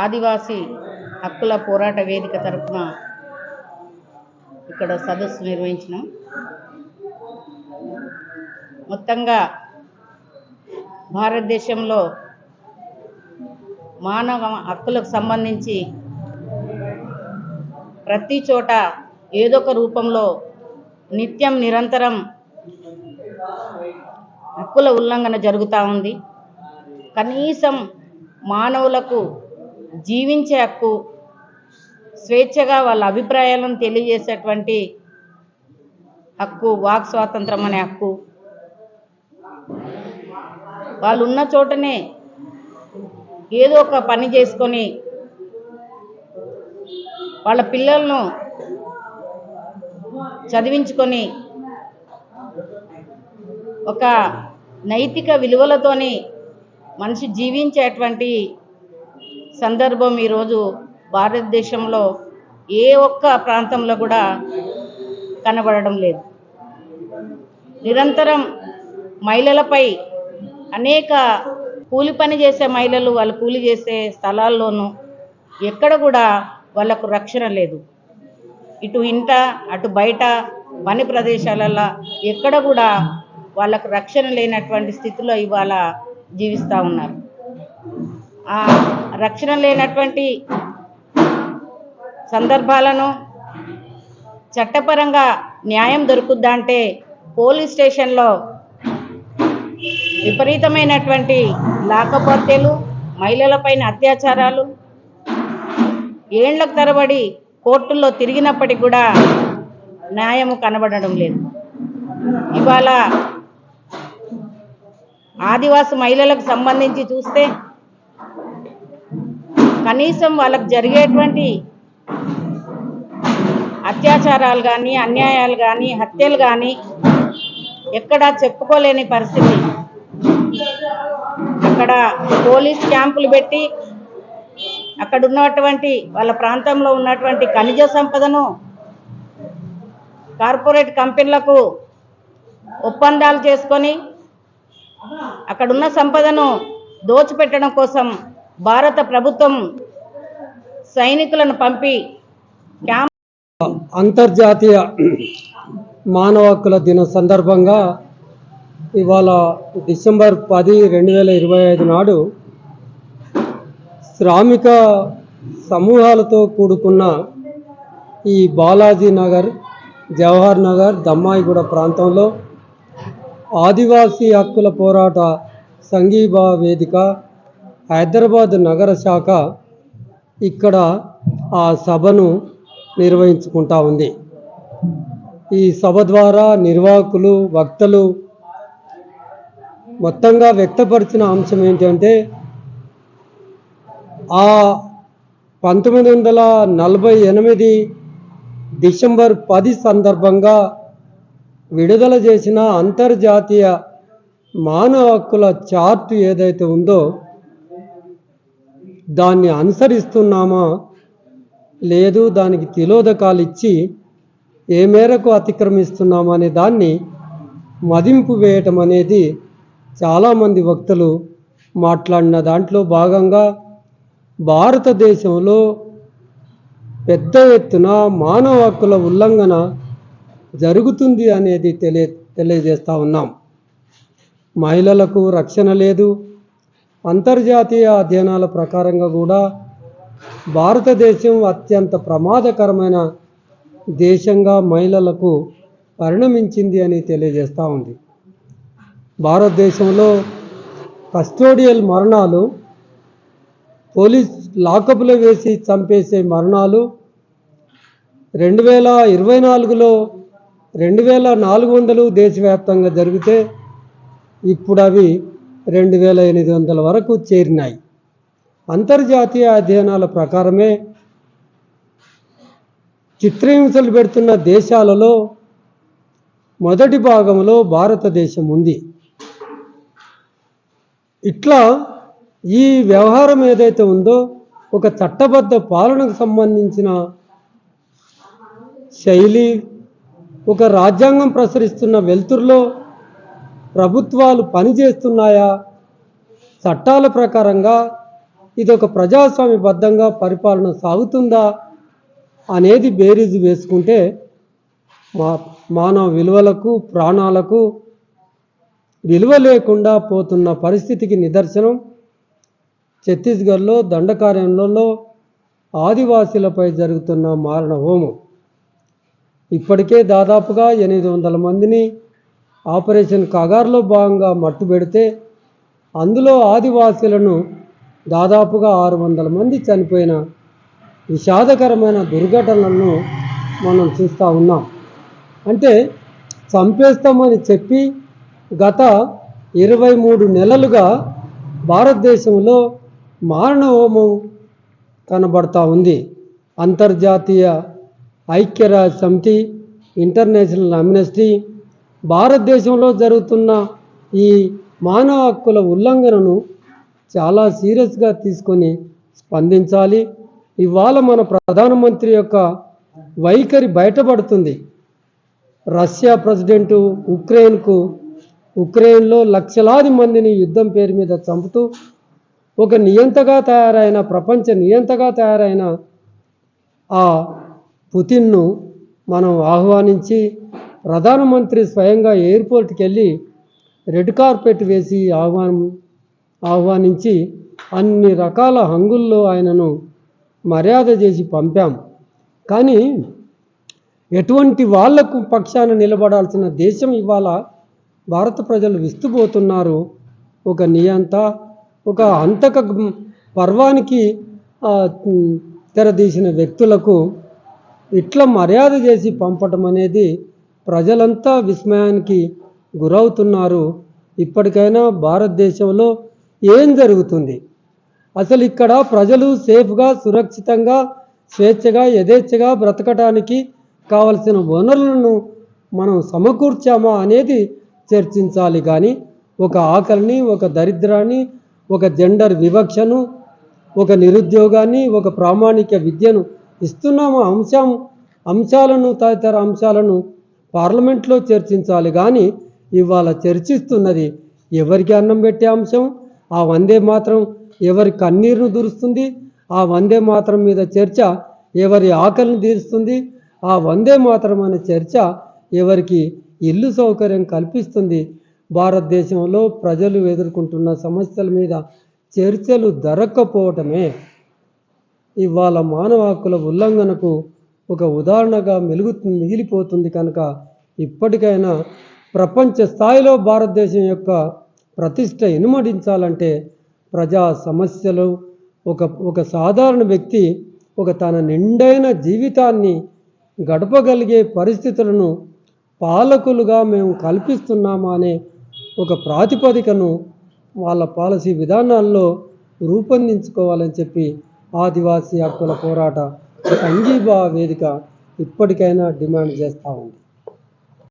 ఆదివాసీ హక్కుల పోరాట వేదిక తరఫున ఇక్కడ సదస్సు నిర్వహించినాం. మొత్తంగా భారతదేశంలో మానవ హక్కులకు సంబంధించి ప్రతి చోట ఏదో ఒక రూపంలో నిత్యం నిరంతరం హక్కుల ఉల్లంఘన జరుగుతూ ఉంది. కనీసం మానవులకు జీవించే హక్కు స్వేచ్ఛగా వాళ్ళ అభిప్రాయాలను తెలియజేసేటువంటి హక్కు వాక్ స్వాతంత్రం అనే హక్కు. వాళ్ళు ఉన్న చోటనే ఏదో ఒక పని చేసుకొని వాళ్ళ పిల్లలను చదివించుకొని ఒక నైతిక విలువలతోని మనిషి జీవించేటువంటి సందర్భం ఈరోజు భారతదేశంలో ఏ ఒక్క ప్రాంతంలో కూడా కనబడడం లేదు. నిరంతరం మహిళలపై అనేక కూలి పని చేసే మహిళలు వాళ్ళు కూలి చేసే స్థలాల్లోనూ ఎక్కడ కూడా వాళ్ళకు రక్షణ లేదు. ఇటు ఇంట అటు బయట పని ప్రదేశాలలో ఎక్కడ కూడా వాళ్ళకు రక్షణ లేనటువంటి స్థితిలో ఇవాళ జీవిస్తూ ఉన్నారు. ఆ రక్షణ లేనటువంటి సందర్భాలను చట్టపరంగా న్యాయం దొరుకుద్దా అంటే పోలీస్ స్టేషన్లో విపరీతమైనటువంటి లాకపోతేలు మహిళలపైన అత్యాచారాలు ఏండ్లకు తరబడి కోర్టుల్లో తిరిగినప్పటికి కూడా న్యాయము కనబడడం లేదు. ఇవాళ ఆదివాసి మహిళలకు సంబంధించి చూస్తే కనీసం వాళ్ళకు జరిగేటువంటి అత్యాచారాలు కానీ అన్యాయాలు కానీ హత్యలు కానీ ఎక్కడా చెప్పుకోలేని పరిస్థితి. అక్కడ పోలీస్ క్యాంపులు పెట్టి అక్కడ ఉన్నటువంటి వాళ్ళ ప్రాంతంలో ఉన్నటువంటి ఖనిజ సంపదను కార్పొరేట్ కంపెనీలకు ఒప్పందాలు చేసుకొని అక్కడున్న సంపదను దోచిపెట్టడం కోసం భారత ప్రభుత్వం సైనికులను పంపి అంతర్జాతీయ మానవ హక్కుల దిన సందర్భంగా ఇవాళ డిసెంబర్ పది రెండు వేల ఇరవై ఐదు నాడు శ్రామిక సమూహాలతో కూడుకున్న ఈ బాలాజీ నగర్ జవహర్ నగర్ దమ్మాయిగూడ ప్రాంతంలో ఆదివాసీ హక్కుల పోరాట సంఘీభా వేదిక హైదరాబాద్ నగర శాఖ ఇక్కడ ఆ సభను నిర్వహించుకుంటా ఉంది. ఈ సభ ద్వారా నిర్వాహకులు వక్తలు మొత్తంగా వ్యక్తపరిచిన అంశం ఏంటంటే ఆ పంతొమ్మిది వందల నలభై ఎనిమిది డిసెంబర్ పది సందర్భంగా విడుదల చేసిన అంతర్జాతీయ మానవ హక్కుల చార్టు ఏదైతే ఉందో దాన్ని అనుసరిస్తున్నామా? లేదు దానికి తిలోదకాలు ఇచ్చి ఏ మేరకు అతిక్రమిస్తున్నామా అనే దాన్ని మదింపు వేయటం అనేది చాలామంది వక్తలు మాట్లాడిన దాంట్లో భాగంగా భారతదేశంలో పెద్ద ఎత్తున మానవ హక్కుల ఉల్లంఘన జరుగుతుంది అనేది తెలియ తెలియజేస్తూ ఉన్నాం. మహిళలకు రక్షణ లేదు అంతర్జాతీయ అధ్యయనాల ప్రకారంగా కూడా భారతదేశం అత్యంత ప్రమాదకరమైన దేశంగా మహిళలకు పరిణమించింది అని తెలియజేస్తూ ఉంది. భారతదేశంలో కస్టోడియల్ మరణాలు పోలీస్ లాకప్లో వేసి చంపేసే మరణాలు రెండు వేల ఇరవై నాలుగులో రెండు వేల నాలుగు వందలు దేశవ్యాప్తంగా జరిగితే ఇప్పుడు అవి రెండు వేల ఎనిమిది వందల వరకు చేరినాయి. అంతర్జాతీయ అధ్యయనాల ప్రకారమే చిత్రహింసలు పెడుతున్న దేశాలలో మొదటి భాగంలో భారతదేశం ఉంది. ఇట్లా ఈ వ్యవహారం ఏదైతే ఉందో ఒక చట్టబద్ధ పాలనకు సంబంధించిన శైలి ఒక రాజ్యాంగం ప్రసరిస్తున్న వెలుతురులో ప్రభుత్వాలు పనిచేస్తున్నాయా? చట్టాల ప్రకారంగా ఇది ఒక ప్రజాస్వామ్యబద్ధంగా పరిపాలన సాగుతుందా అనేది బేరీజు వేసుకుంటే మా మానవ విలువలకు ప్రాణాలకు విలువ లేకుండా పోతున్న పరిస్థితికి నిదర్శనం ఛత్తీస్గఢ్లో దండకార్యంలో ఆదివాసీలపై జరుగుతున్న మారణ హోమం ఇప్పటికే దాదాపుగా ఎనిమిది వందల మందిని ఆపరేషన్ కగార్లో భాగంగా మట్టుబెడితే అందులో ఆదివాసీలను దాదాపుగా ఆరు వందల మంది చనిపోయిన విషాదకరమైన దుర్ఘటనలను మనం చూస్తూ ఉన్నాం. అంటే చంపేస్తామని చెప్పి గత ఇరవై మూడు నెలలుగా భారతదేశంలో మారణ హోమం కనబడతా ఉంది. అంతర్జాతీయ ఐక్యరాజ్య సమితి ఇంటర్నేషనల్ అమ్నెస్టీ భారతదేశంలో జరుగుతున్న ఈ మానవ హక్కుల ఉల్లంఘనను చాలా సీరియస్గా తీసుకొని స్పందించాలి. ఇవాళ మన ప్రధానమంత్రి యొక్క వైఖరి బయటపడుతుంది. రష్యా ప్రెసిడెంటు ఉక్రెయిన్కు ఉక్రెయిన్లో లక్షలాది మందిని యుద్ధం పేరు మీద చంపుతూ ఒక నియంతగా తయారైన ప్రపంచ నియంతగా తయారైన ఆ పుతిన్ను మనం ఆహ్వానించి ప్రధానమంత్రి స్వయంగా ఎయిర్పోర్ట్కి వెళ్ళి రెడ్ కార్పెట్ వేసి ఆహ్వానం ఆహ్వానించి అన్ని రకాల హంగుల్లో ఆయనను మర్యాద చేసి పంపాం. కానీ ఎటువంటి వాళ్ళకు పక్షాన నిలబడాల్సిన దేశం ఇవాళ భారత ప్రజలు విస్తుపోతున్నారు. ఒక నియంత ఒక అంతక పర్వానికి తెరదీసిన వ్యక్తులకు ఇట్లా మర్యాద చేసి పంపటం అనేది ప్రజలంతా విస్మయానికి గురవుతున్నారు. ఇప్పటికైనా భారతదేశంలో ఏం జరుగుతుంది? అసలు ఇక్కడ ప్రజలు సేఫ్గా సురక్షితంగా స్వేచ్ఛగా యథేచ్ఛగా బ్రతకటానికి కావలసిన వనరులను మనం సమకూర్చామా అనేది చర్చించాలి. కానీ ఒక ఆకలిని ఒక దరిద్రాన్ని ఒక జెండర్ వివక్షను ఒక నిరుద్యోగాన్ని ఒక ప్రామాణిక విద్యను ఇస్తున్నాము? అంశం అంశాలను తదితర అంశాలను పార్లమెంట్లో చర్చించాలి కానీ ఇవాళ చర్చిస్తున్నది ఎవరికి అన్నం పెట్టే అంశం? ఆ వందే మాత్రం ఎవరి కన్నీరును దురుస్తుంది? ఆ వందే మాత్రం మీద చర్చ ఎవరి ఆకలిని తీరుస్తుంది? ఆ వందే మాత్రం అనే చర్చ ఎవరికి ఇల్లు సౌకర్యం కల్పిస్తుంది? భారతదేశంలో ప్రజలు ఎదుర్కొంటున్న సమస్యల మీద చర్చలు దొరక్కపోవటమే. ఇవాళ మానవ హక్కుల ఉల్లంఘనకు ఒక ఉదాహరణగా మెలుగు మిగిలిపోతుంది కనుక ఇప్పటికైనా ప్రపంచ స్థాయిలో భారతదేశం యొక్క ప్రతిష్ట ఇనుమడించాలంటే ప్రజా సమస్యలు ఒక ఒక సాధారణ వ్యక్తి ఒక తన నిండైన జీవితాన్ని గడపగలిగే పరిస్థితులను పాలకులుగా మేము కల్పిస్తున్నామా అనే ఒక ప్రాతిపదికను వాళ్ళ పాలసీ విధానాల్లో రూపొందించుకోవాలని చెప్పి ఆదివాసీ హక్కుల పోరాట అంగీభావ వేదిక ఇప్పటికైనా డిమాండ్ చేస్తూ ఉంది.